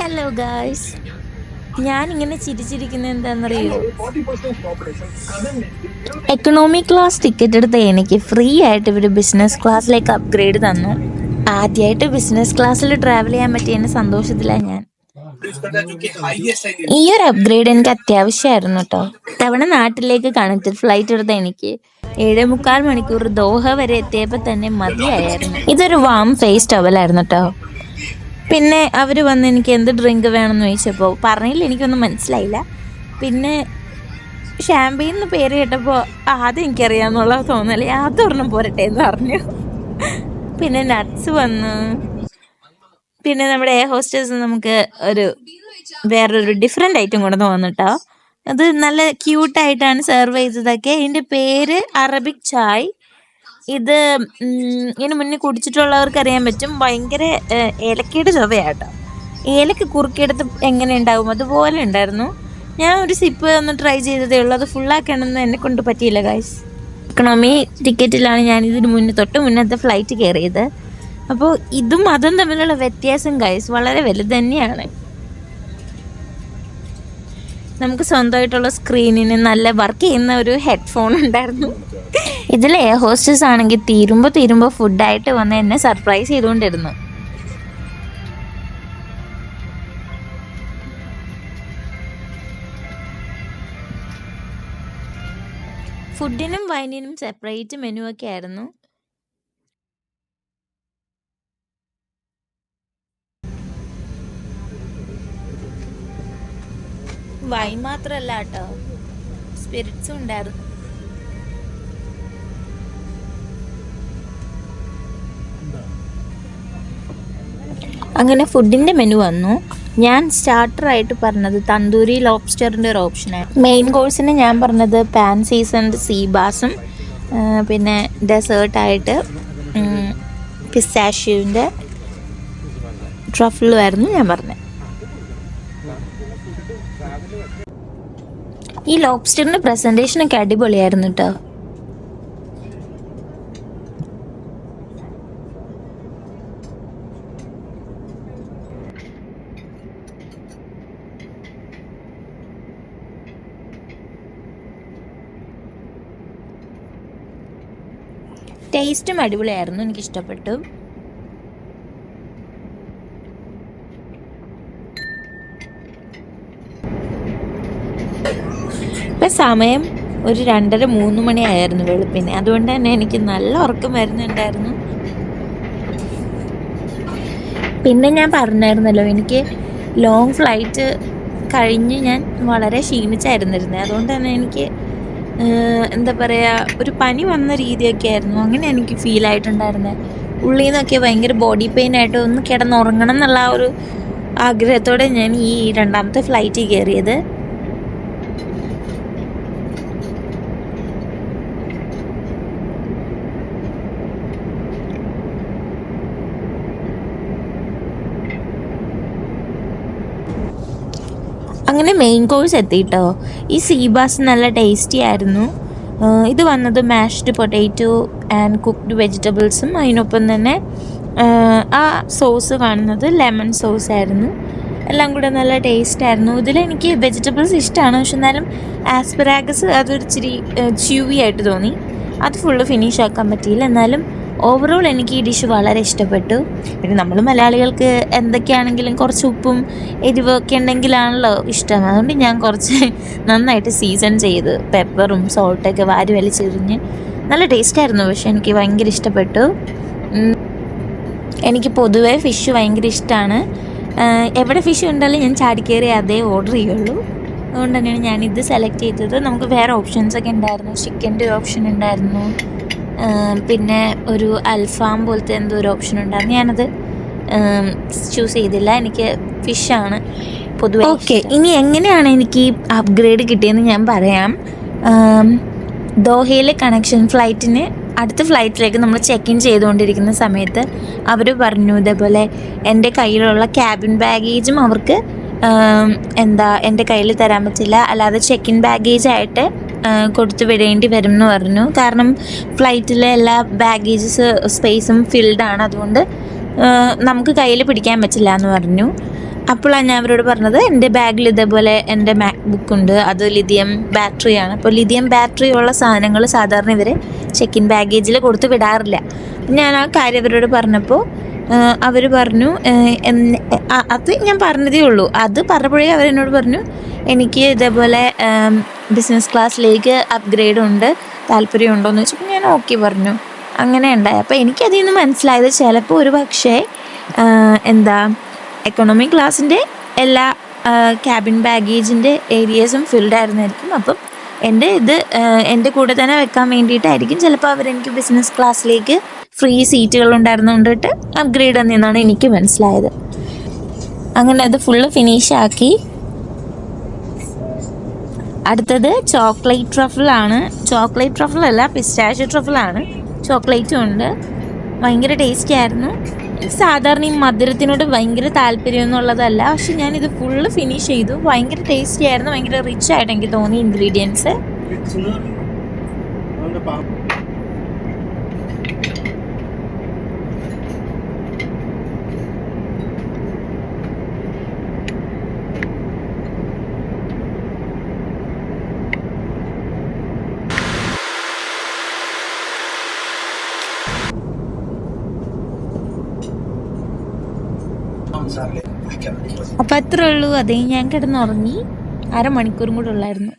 Hello guys ഞാൻ ഇങ്ങനെ ചിരിച്ചിരിക്കുന്ന എന്താണെന്നറിയോ? എക്കണോമി ക്ലാസ് ടിക്കറ്റ് എടുത്ത എനിക്ക് ഫ്രീ ആയിട്ട് ഇവർ ബിസിനസ് ക്ലാസ്സിലേക്ക് അപ്ഗ്രേഡ് തന്നു. ആദ്യമായിട്ട് ബിസിനസ് ക്ലാസ്സിൽ ട്രാവൽ ചെയ്യാൻ പറ്റിയതിന്റെ സന്തോഷത്തിലാണ് ഞാൻ. ഈ ഒരു അപ്ഗ്രേഡ് എനിക്ക് അത്യാവശ്യമായിരുന്നു കേട്ടോ തവണ നാട്ടിലേക്ക് കണക്റ്റഡ് ഫ്ലൈറ്റ് എടുത്ത എനിക്ക് ഏഴേ മുക്കാൽ മണിക്കൂർ ദോഹ വരെ എത്തിയപ്പോൾ തന്നെ മതിയായിരുന്നു. ഇതൊരു വാം ഫേസ് ടവലായിരുന്നു കേട്ടോ പിന്നെ അവർ വന്ന് എനിക്ക് എന്ത് ഡ്രിങ്ക് വേണമെന്ന് ചോദിച്ചപ്പോൾ പറഞ്ഞില്ല എനിക്കൊന്നും മനസ്സിലായില്ല. പിന്നെ ഷാമ്പയിൻ എന്ന് പേര് കേട്ടപ്പോൾ ആദ്യം എനിക്കറിയാമെന്നുള്ള തോന്നലേ അതൊരെണ്ണം പോരട്ടെ എന്ന് പറഞ്ഞു. പിന്നെ നട്ട്സ് വന്നു. പിന്നെ നമ്മുടെ എയർ ഹോസ്റ്റേഴ്സ് നമുക്ക് ഒരു വേറൊരു ഡിഫറെന്റ് ഐറ്റം കൊണ്ടു വന്നിട്ടോ അത് നല്ല ക്യൂട്ടായിട്ടാണ് സെർവ് ചെയ്തതൊക്കെ. ഇതിന്റെ പേര് അറബിക് ചായ് ഇത് ഇതിന് മുന്നേ കുടിച്ചിട്ടുള്ളവർക്ക് അറിയാൻ പറ്റും ഭയങ്കര ഏലക്കയുടെ ചുവയാട്ടോ. ഏലക്ക കുറുക്കിയെടുത്ത് എങ്ങനെ ഉണ്ടാവും? അതുപോലെ ഉണ്ടായിരുന്നു. ഞാൻ ഒരു സിപ്പ് ഒന്ന് ട്രൈ ചെയ്തതേ ഉള്ളൂ. അത് ഫുള്ളാക്കണമെന്ന് എന്നെ കൊണ്ട് പറ്റിയില്ല ഗൈസ് എക്കണോമി ടിക്കറ്റിലാണ് ഞാൻ ഇതിന് മുന്നേ തൊട്ട് മുന്നത്തെ ഫ്ലൈറ്റ് കയറിയത്. അപ്പോൾ ഇതും അതും തമ്മിലുള്ള വ്യത്യാസം ഗൈസ് വളരെ വലുത് തന്നെയാണ്. നമുക്ക് സ്വന്തമായിട്ടുള്ള സ്ക്രീനിന് നല്ല വർക്ക് ചെയ്യുന്ന ഒരു ഹെഡ്ഫോൺ ഉണ്ടായിരുന്നു. ഇതിൽ എയർ ഹോസ്റ്റസ് ആണെങ്കിൽ തീരുമ്പോൾ തീരുമ്പോൾ ഫുഡായിട്ട് വന്ന് എന്നെ സർപ്രൈസ് ചെയ്തുകൊണ്ടിരുന്നു. ഫുഡിനും വൈനിനും സെപ്പറേറ്റ് മെനു ഒക്കെ ആയിരുന്നു. വൈൻ മാത്രല്ല കേട്ടോ. സ്പിരിറ്റ്സും ഉണ്ടായിരുന്നു. അങ്ങനെ ഫുഡിന്റെ മെനു വന്നു. ഞാൻ സ്റ്റാർട്ടറായിട്ട് പറഞ്ഞത് തന്തൂരി ലോബ്സ്റ്ററിന്റെ ഒരു ഓപ്ഷനാണ് മെയിൻ കോഴ്സിന് ഞാൻ പറഞ്ഞത് പാൻ സീസൺഡ് സീ ബാസും പിന്നെ ഡെസേർട്ടായിട്ട് പിസ്റ്റാഷ്യൂവിന്റെ ട്രഫിളും ആയിരുന്നു ഞാൻ പറഞ്ഞത്. ഈ ലോബ്സ്റ്ററിന്റെ പ്രസന്റേഷനൊക്കെ അടിപൊളിയായിരുന്നു കേട്ടോ ടേസ്റ്റും അടിപൊളിയായിരുന്നു. എനിക്ക് ഇഷ്ടപ്പെട്ടു ഇപ്പം സമയം ഒരു രണ്ടര മൂന്ന് മണിയായിരുന്നു വെളുപ്പിന്. അതുകൊണ്ട് തന്നെ എനിക്ക് നല്ല ഉറക്കം വരുന്നുണ്ടായിരുന്നു. പിന്നെ ഞാൻ പറഞ്ഞായിരുന്നല്ലോ എനിക്ക് ലോങ് ഫ്ലൈറ്റ് കഴിഞ്ഞ് ഞാൻ വളരെ ക്ഷീണിച്ചായിരുന്നിരുന്നത് അതുകൊണ്ട് തന്നെ എനിക്ക് എന്താ പറയുക ഒരു പനി വന്ന രീതിയൊക്കെ ആയിരുന്നു അങ്ങനെ എനിക്ക് ഫീൽ ആയിട്ടുണ്ടായിരുന്നത് ഉള്ളിൽ നിന്നൊക്കെ ഭയങ്കര ബോഡി പെയിൻ ആയിട്ട് ഒന്ന് കിടന്നുറങ്ങണം എന്നുള്ള ആ ഒരു ആഗ്രഹത്തോടെ ഞാൻ ഈ രണ്ടാമത്തെ ഫ്ലൈറ്റിൽ കയറിയത് അങ്ങനെ മെയിൻ കോഴ്സ് എത്തിയിട്ടോ ഈ സീബാസ് നല്ല ടേസ്റ്റി ആയിരുന്നു. ഇത് വന്നത് മാഷ്ഡ് പൊട്ടാറ്റോ ആൻഡ് കുക്ക്ഡ് വെജിറ്റബിൾസും അതിനൊപ്പം തന്നെ ആ സോസ് കാണുന്നത് ലെമൺ സോസ് ആയിരുന്നു. എല്ലാം കൂടെ നല്ല ടേസ്റ്റ് ആയിരുന്നു. ഇതിലെനിക്ക് വെജിറ്റബിൾസ് ഇഷ്ടമാണ് പക്ഷെ എന്നാലും ആസ്പെറാഗസ് അതൊരു ഇച്ചിരി ച്യൂവി ആയിട്ട് തോന്നി. അത് ഫുള്ള് ഫിനിഷ് ആക്കാൻ പറ്റിയില്ല. എന്നാലും ഓവറോൾ എനിക്ക് ഈ ഡിഷ് വളരെ ഇഷ്ടപ്പെട്ടു. പിന്നെ നമ്മൾ മലയാളികൾക്ക് എന്തൊക്കെയാണെങ്കിലും കുറച്ച് ഉപ്പും എരിവൊക്കെ ഉണ്ടെങ്കിലാണല്ലോ ഇഷ്ടം. അതുകൊണ്ട് ഞാൻ കുറച്ച് നന്നായിട്ട് സീസൺ ചെയ്ത് പെപ്പറും സോൾട്ടൊക്കെ വാരി വലിച്ചെറിഞ്ഞ് നല്ല ടേസ്റ്റായിരുന്നു പക്ഷേ എനിക്ക് ഭയങ്കര ഇഷ്ടപ്പെട്ടു. എനിക്ക് പൊതുവേ ഫിഷ് ഭയങ്കര ഇഷ്ടമാണ് എവിടെ ഫിഷ് ഉണ്ടെങ്കിലും ഞാൻ ചാടിക്കയറി അതേ ഓർഡർ ചെയ്യുള്ളൂ. അതുകൊണ്ട് തന്നെയാണ് ഞാൻ ഇത് സെലക്ട് ചെയ്തത്. നമുക്ക് വേറെ ഓപ്ഷൻസ് ഒക്കെ ഉണ്ടായിരുന്നു. ചിക്കന്റെ ഓപ്ഷൻ ഉണ്ടായിരുന്നു. പിന്നെ ഒരു അൽഫാം പോലത്തെ എന്തോ ഒരു ഓപ്ഷൻ ഉണ്ടായിരുന്നു. ഞാനത് ചൂസ് ചെയ്തില്ല. എനിക്ക് ഫിഷാണ് പൊതുവെ ഓക്കെ ഇനി എങ്ങനെയാണ് എനിക്ക് ഈ അപ്ഗ്രേഡ് കിട്ടിയെന്ന് ഞാൻ പറയാം. ദോഹയിലെ കണക്ഷൻ ഫ്ലൈറ്റിന് അടുത്ത ഫ്ലൈറ്റിലേക്ക് നമ്മൾ ചെക്ക് ഇൻ ചെയ്തുകൊണ്ടിരിക്കുന്ന സമയത്ത് അവർ പറഞ്ഞു ഇതേപോലെ എന്റെ കയ്യിലുള്ള ക്യാബിൻ ബാഗേജും അവർക്ക് എന്താ എന്റെ കയ്യിൽ തരാൻ പറ്റില്ല. അല്ലാതെ ചെക്ക് ഇൻ ബാഗേജ് ആയിട്ട് കൊടുത്തു വിടേണ്ടി വരും എന്ന് പറഞ്ഞു. കാരണം ഫ്ലൈറ്റിലെ എല്ലാ ബാഗേജസ് സ്പേസും ഫിൽഡ് ആണ്. അതുകൊണ്ട് നമുക്ക് കയ്യിൽ പിടിക്കാൻ പറ്റില്ല എന്ന് പറഞ്ഞു. അപ്പോഴാണ് ഞാൻ അവരോട് പറഞ്ഞത് എന്റെ ബാഗിൽ ഇതേപോലെ എന്റെ മാക് ബുക്ക് ഉണ്ട്. അത് ലിഥിയം ബാറ്ററിയാണ് അപ്പോൾ ലിഥിയം ബാറ്ററി ഉള്ള സാധനങ്ങൾ സാധാരണ ഇവർ ഇൻ ബാഗേജിൽ കൊടുത്ത് വിടാറില്ല. ഞാൻ ആ കാര്യം അവരോട് പറഞ്ഞപ്പോൾ അവർ പറഞ്ഞു അത് ഞാൻ പറഞ്ഞതേ ഉള്ളൂ. അത് പറഞ്ഞപ്പോഴേ അവരെന്നോട് പറഞ്ഞു എനിക്ക് ഇതേപോലെ ബിസിനസ് ക്ലാസ്സിലേക്ക് അപ്ഗ്രേഡ് ഉണ്ട്. താല്പര്യമുണ്ടോ എന്ന് ഞാൻ ഓക്കെ പറഞ്ഞു. അങ്ങനെ ഉണ്ടായി. അപ്പോൾ എനിക്കതിൽ നിന്ന് മനസ്സിലായത് ചിലപ്പോൾ ഒരു പക്ഷേ എന്താ എക്കണോമി ക്ലാസ്സിന്റെ എല്ലാ ക്യാബിൻ ബാഗേജിന്റെ ഏരിയസും ഫിൽഡ് ആയിരുന്നായിരിക്കും. അപ്പം എന്റെ ഇത് എന്റെ കൂടെ തന്നെ വെക്കാൻ വേണ്ടിയിട്ടായിരിക്കും ചിലപ്പോൾ അവരെനിക്ക് ബിസിനസ് ക്ലാസ്സിലേക്ക് ഫ്രീ സീറ്റുകൾ ഉണ്ടായിരുന്നുകൊണ്ടിട്ട് അപ്ഗ്രേഡ് തന്നെയെന്നാണ് എനിക്ക് മനസ്സിലായത്. അങ്ങനെ അത് ഫുള്ള് ഫിനിഷ് ആക്കി അടുത്തത് ചോക്ലേറ്റ് ട്രഫിളാണ് ചോക്ലേറ്റ് ട്രഫിൾ അല്ല പിസ്റ്റാഷ്യ ട്രഫിളാണ് ചോക്ലേറ്റും ഉണ്ട്. ഭയങ്കര ടേസ്റ്റി ആയിരുന്നു. സാധാരണ ഈ മധുരത്തിനോട് ഭയങ്കര താല്പര്യം എന്നുള്ളതല്ല. പക്ഷെ ഞാനിത് ഫുള്ള് ഫിനിഷ് ചെയ്തു. ഭയങ്കര ടേസ്റ്റി ആയിരുന്നു. ഭയങ്കര റിച്ച് ആയിട്ട് എനിക്ക് തോന്നി ഇൻഗ്രീഡിയൻസ് അപ്പം അത്രേ ഉള്ളൂ. അതേ ഞാൻ കിടന്നുറങ്ങി. അരമണിക്കൂറും കൂടെ ഉള്ളായിരുന്നു.